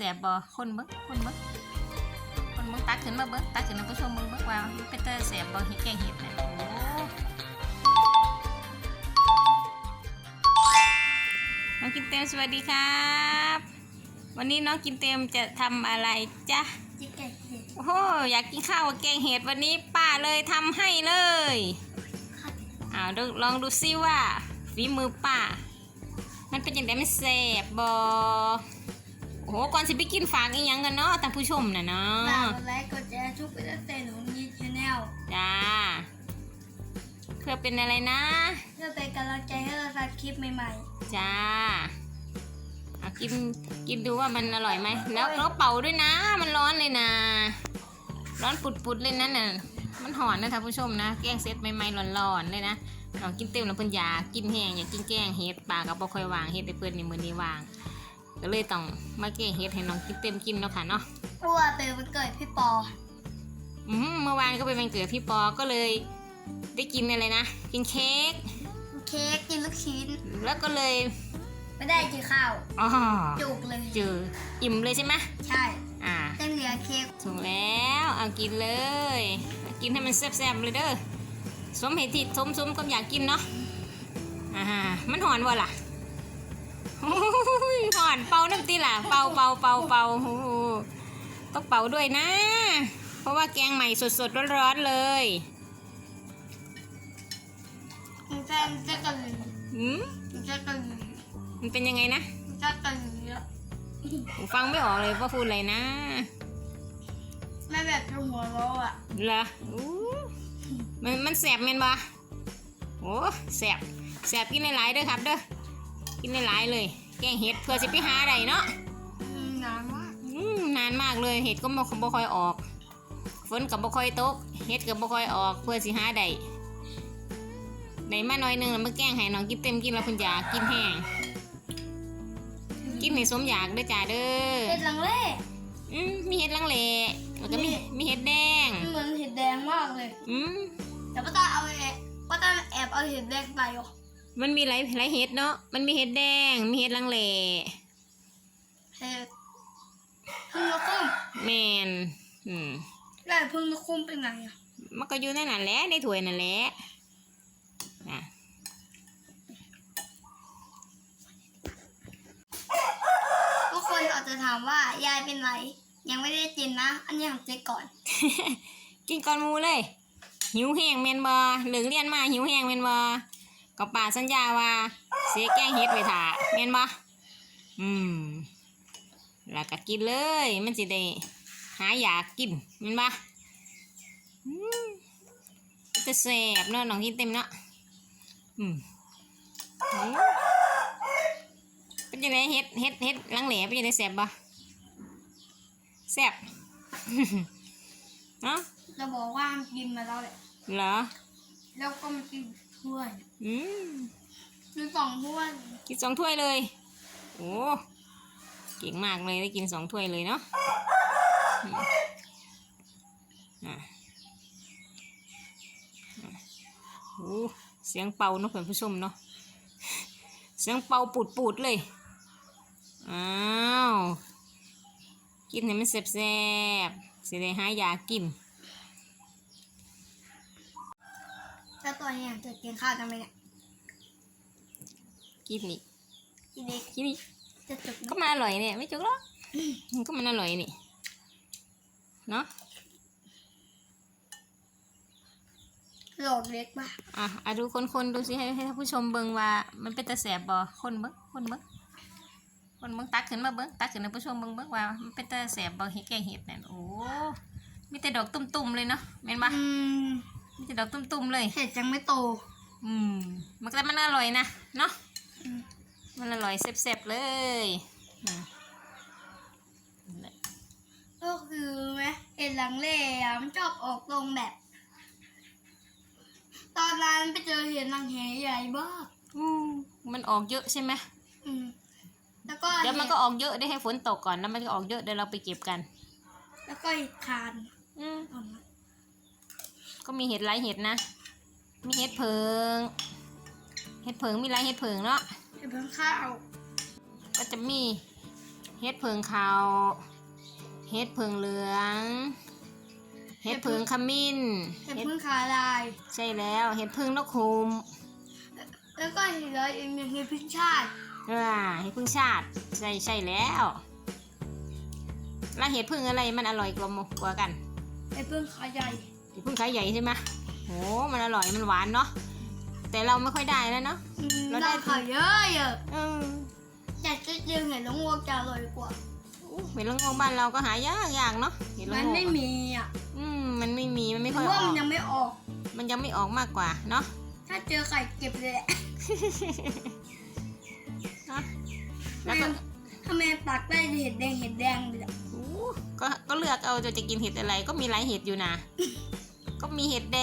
แสบบ่คนเบิ่งคนเบิ่งคนเบิ่งตักขึ้นมาเบิ่งตักขึ้นมาผู้ชมเบิ่งเบิ่งว่ามันเป็นตาแสบบ่เฮ็ดแกงเห็ดน่ะโอ้น้องกินเต็มสวัสดีครับ วันนี้น้องกินเต็มจะทำอะไรจ๊ะจิกเก็ตเห็ดโอ้โหอยากกินข้าวกับแกงเห็ดวันนี้ป้าเลยทำให้เลยครับอ้าวดูลองดูซิว่าฝีมือป้า มันเป็นยังไงมันแสบบอ โอ้โหก่อนสิไปกินฝากอีหยังกันเนาะท่านผู้ชมน่ะเนาฝากะกดไลค์กดแชร์ทุกวิดีโอเตหนูมีชาแนลจ้าเพื่อเป็นอะไรนะ เพื่อเป็นกำลังใจให้เราทำคลิปใหม่จ้าเอากินกินดูว่ามันอร่อยไหม แล้วแล้วเป่าด้วยนะ มันร้อนเลยนะ ร้อนปุดๆเลยนะน่ะมันหอนนะท่านผู้ชมนะ แกงเซตใหม่ๆร้อนๆเลยนะลองกินเต็มแล้วเพิ่นอยากกินแห้งอยากกินแกงเฮ็ดปลาก็บ่ค่อยวางเฮ็ดให้เพิ่นในมื้อนี้วาง ก็เลยต้องมาแกงเฮ็ดให้น้องกินเต็มกินเนาะค่ะเนาะๆเพราะว่าเป็นวันเกิดพี่ปอ อืมเมื่อวานก็เป็นวันเกิดพี่ปอก็เลยได้กินอะไรนะกินเค้กเค้กกินลูกชิ้น แล้วก็เลยไม่ได้กินข้าวอ๋อจุกเลยเจออิ่มเลยใช่ไหมใช่อ่ายังเหลือเค้กถูกแล้วเอากินเลย กินให้มันแซ่บๆเลยเด้อสมเหตุที่สมสมก็อยากกินเนาะอ่ามันหอนวะล่ะโอ้ย หอนเป่าน้ำตีล่ะเป่าเป่าเป่าเป่าโอ้โหต้องเป่าด้วยนะ เพราะว่าแกงใหม่สดๆร้อนๆเลยมันจะมันจะกระลือหืมมันจะกระลือมันเป็นยังไงนะมันจะกระลือผมฟังไม่ออกเลยว่าพูดอะไรนะแม่แบบจะหัวเราะอะเหรออู้มันมันแสบแมนบ่โอ้แสบแสบกินหลายๆเด้อครับเด้อ กินหลายๆเลย แกงเห็ดเพื่อสิไปหาได้เนาะอืมนานมากอืมนานมากเลยเห็ดก็บ่บ่ค่อยออก ฝนกับบ่ค่อยตกเห็ดก็บ่ค่อยออก เพื่อสิหาได้ได้มาหน่อยหนึงแล้วมาแกงให้น้องกินเต็มกินแล้วเพิ่นอยากกินแห้งกินให้สมอยากเด้อจ้าเด้อเห็ดลังเล่อืมมีเห็ดลังเลแล้วก็มีมีเห็ดแดงมันเหมือนเห็ดแดงมากเลย อืมแต่ป้าตาเอาแอบป้าตาแอบเอาเห็ดแดงไปอะ มันมีหลายหลายเห็ดเนาะ มันมีเห็ดแดง มีเห็ดลังเลเห็ดพึ่งนกคุ้มแมนอืมแล้วพึ่งนกคุ้มเป็นไงอะมันก็อยู่ในนั่นแหละในถ้วยนั่นแหละอะทุกคนอาจจะถามว่ายายเป็นไร ยังไม่ได้กินนะ อันนี้ของเจ๊ก่อน กินก่อนหมูเลย หิวแห้งแมนบอเหลืองเรียนมาหิวแห้งแมนบอ ก็ป่าสัญญาว่าเสียแกงเห็ดไปถ่าแมนบออืมแล้วก็กินเลย มันจะได้หาอยากกินแมนบออืมจะแสบเนาะน้องกินเต็มเนาะอืมอืมเป็นยังไงเฮ็ดเฮ็ดเฮ็ดลังเหลเป็นยังไงแสบบ่แสบเนาะจะบอกว่ามันกินมาแล้วแหละเหรอ แล้วก็มากิน ถ้วยอืมกินสองถ้วยกินสองถ้วยเลย โอ้เก่งมากเลยได้กินสองถ้วยเลยเนาะอืมอะอะโอ้เสียงเป่าเนาะเพื่อนผู้ชมเนาะเสียงเป่าปูดปูดๆเลย อ้าว กินให้มันแซ่บๆสิได้หายากิน แล้วตัวเนี้จะกินข้าวทำไมเนี่ยกินนี่กินเด็กกินนี่จะจุกก็มันอร่อยเนี่ยไม่จุกหรอกมันก็มันอร่อยนี่เนาะโหลดเล็กมากอะอะดูคนคนๆดูสิให้ให้ท่านผู้ชมเบิ่งว่า มันเป็นตาแสบบ่คนเบิ่งคนเบิ่งคนเบิ่งตักขึ้นมาเบิ่งตักขึ้นให้ผู้ชมเบิ่งเบิ่งว่ามันเป็นตาแสบบ่เฮ็ดแกงเห็ดนั่นโอ้มีแต่ดอกตุ่มๆเลยเนาะแม่นบ่อื มมีแต่ดอกตุ่มๆเลย เห็ดยังไม่โต อืม มันก็มันอร่อยนะ เนาะอืมมันอร่อยแซ่บๆเลยอืมนั่นแหละก็คือไหมเห็ดหลังเล่อะมันชอบออกตรงแบบ ตอนนั้นไปเจอเห็ดหลังแหใหญ่มากอืมมันออกเยอะใช่ไหมอืมแล้วก็เดี๋ยวมันก็ออกเยอะได้ให้ฝนตกก่อนแล้วมันก็ออกเยอะเดี๋ยวเราไปเก็บกัน แล้วก็เห็ดคานอืมออกมา ก็มีเห็ดหลายเห็ดนะ มีเห็ดเพิง เห็ดเพิงมีหลายเห็ดเพิงเนาะ เห็ดเพิ่งข้าว ก็จะมีเฮ็ดเพิงขาวเฮ็ดเพิงเหลืองเฮ็ดเพิงขมิ้น เห็ดพึ่งขาลาย ใช่แล้วเฮ็ดเพิงนกคุม แล้วก็เห็ดร้อยอีกหนึ่งเห็ดพึ่งชาติอ่าเฮ็ดเพิงชาติ ใช่ใช่แล้วแล้วเฮ็ดเพิงอะไรมันอร่อยกว่าหมกว่ากันเห็ดพึ่งขาใหญ่ เฮ็ดเพิงขายใหญ่ใช่ไหมโหมันอร่อยมันหวานเนาะแต่เราไม่ค่อยได้แล้วเนาะ อืมแล้วได้ ได้ขายเยอะเยอะเออแต่จริงๆเห็ดละโงกจะอร่อยกว่าเห็ดละโงกบ้านเราก็หายากยากเนาะเห็ดละมันโงกไม่มีอะอืมมันไม่มีมันไม่เพค่อยราะอว่าอมันกยังไม่ออก มันยังไม่ออกมากกว่าเนาะถ้าเจอไข่เก็บเลยแหละเนอะแล้วก็ ทำไมปักได้เห็ดแดงเห็ดแดงเลยอะอู้ก็ก็เลือกเอาจะจะกินเห็ดอะไรก็มีหลายเห็ดอยู่นะ ก็มีเห็ดแด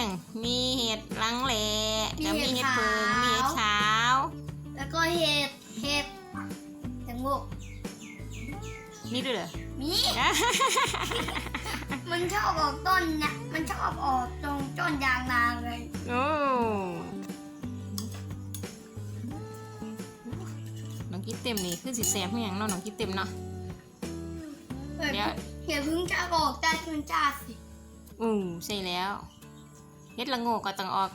ง มีเห็ดลังเลแล้วมีเห็ดเพิงมีเห็ดขาว แล้วก็เห็ด เห็ดแตงโมมีด้วยเหรอ มี มันชอบออกต้นนะมันชอบออกตรงต้นยางนาเลย โอ้น้องกิ๊บเต็มนี่คือสิแสบเพียงเนาะน้องกิ๊บเต็มเนาะ เดี๋เดี๋ยวเห็ดเพึ่งจะออกได้มันจ้าสิ อือใช่แล้วเฮ็ดละโงกก็ต้องออก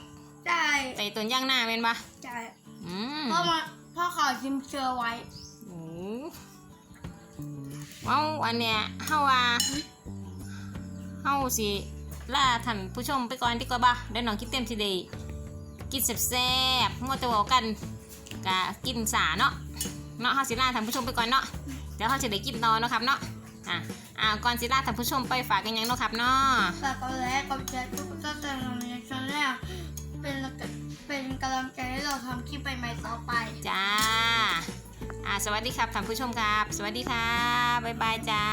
ได้ใส่ต้นย่างหน้าเป็นปะใช่อืมเพราะมันเพ่อเขาชิมเชื่อไว้โอ้ว้าวอันเนี้ยเฮาว่าเฮาสิล่าท่านผู้ชมไปก่อนดีกว่าบ่เดี๋ยวน้องคิดเต็มสิได้กินแซ่บๆมัวแต่เว้ากันกะกินสาเนาะเนาะเฮาสิล่าท่านผู้ชมไปก่อนเนาะเดี๋ยวเฮาจะได้กินต่อเนาะครับเนาะ อะอ่าก่อนสิล่าท่านผู้ชมไปฝากกันยังเนาะครับเนาะฝากกดไลค์กดแชร์ทุกคนก็จะทำในช่องแรกเป็นเป็นกำลังใจให้เราทำคลิปใหม่ๆต่อไปจ้าอ่าสวัสดีครับท่านผู้ชมครับ สวัสดีครับบ๊ายบายจ้า